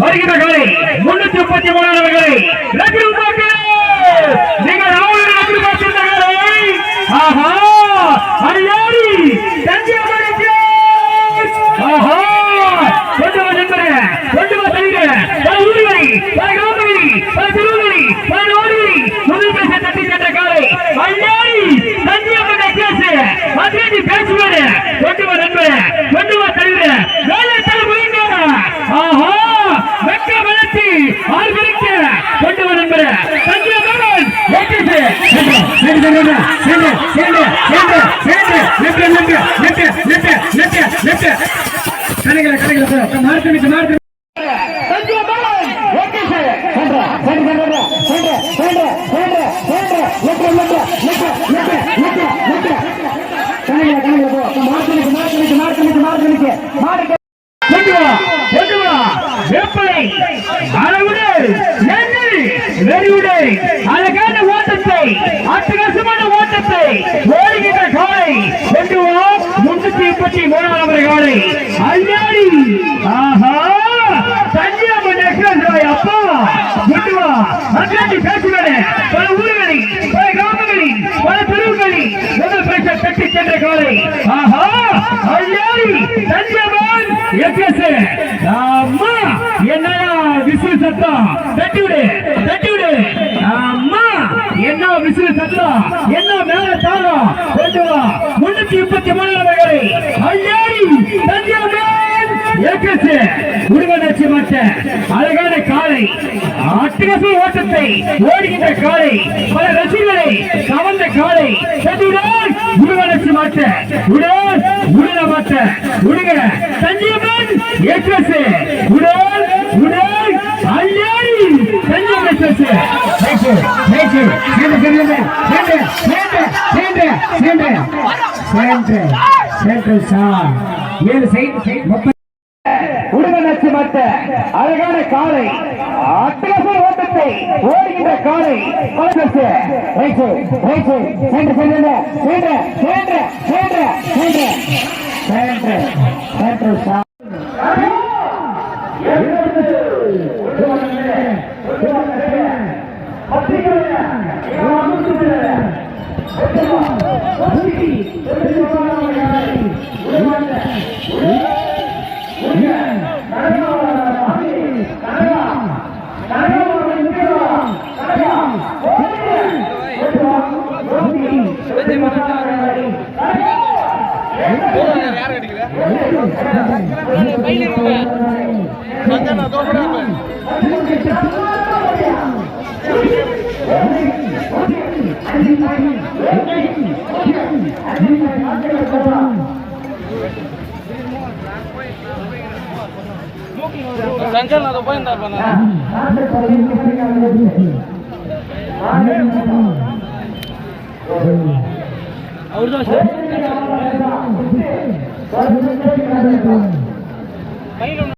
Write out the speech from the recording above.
வருகிற காலை முன்னூத்தி முப்பத்தி மூணானவர்களை நீங்கள் ஆவலுடன் எதிர்பார்த்திருந்த காலை ஆஹா அடியாரி தஞ்சாவூர் எக்ஸ்பிரஸ்! ஆஹா கொண்டு வா நண்பரே கொண்டு வா தருகிற பல ஊர்வரி பல கிராமவரி பல திருவள்ளி பல நோடுவரி முதல் பேச தட்டி சென்ற காலை அடியாரி தஞ்சாவூர் எக்ஸ்பிரஸ்! மதுரை பேசுவாரு கொண்டு வா நண்பரே கொண்டு வா தருகிற வேலை தலைமுறைங்க ஆஹா வெக்க வளர்ச்சி ஆர்வரிக்க கொண்டு வா நண்பரே தஞ்சாவூர் கடைகளை கடைகளை மார்க்கெட் மார்க்கெட் அழகான ஓட்டத்தை அட்டகாசமான ஓட்டத்தை ஓடுகின்ற காலை முன்னூத்தி முப்பத்தி மூணாவது காலை அல்லாடி இருக்கின்ற காலை ஆஹா ஐயாரி தஞ்சமான் எக்கசே ஆமா என்னையா விசில் சத்தம் தட்டிவிடு தட்டிவிடு. ஆமா என்ன விசில் சத்தம் என்ன மேல தாளம் கொண்டு வா. முன்னூத்தி முப்பத்தி மூணு நபர்களை. ஐயாரி தஞ்சமான் எக்கசே உருவனாட்சி மாட்ட அழகான காலை அட்டகசி ஓட்டத்தை ஓடுகின்ற காலை பல ரசிகளை கவர்ந்த காலை செதுடன் உருவடைச்சு மாட்ட உடல் உடல மாட்ட உடுக சஞ்சீவன் ஏற்றசு உடல் உடல் அல்லாடி சஞ்சீவன் ஏற்றசு நேற்று சேர்ந்து சேர்ந்து சேர்ந்து. சேர்ந்து சேர்ந்து சேர்ந்து சேர்ந்து. சார். ஏழு சைடு உடுவனச்சு மத்த அழகான காலை அட்டகாச ஓட்டத்தை ஓடுகின்ற காலை பலசு சங்கர் நான் போயிருந்தார் பண்ண ಅವ್ರದ್ದು ಅಷ್ಟೇ ಮೈಲು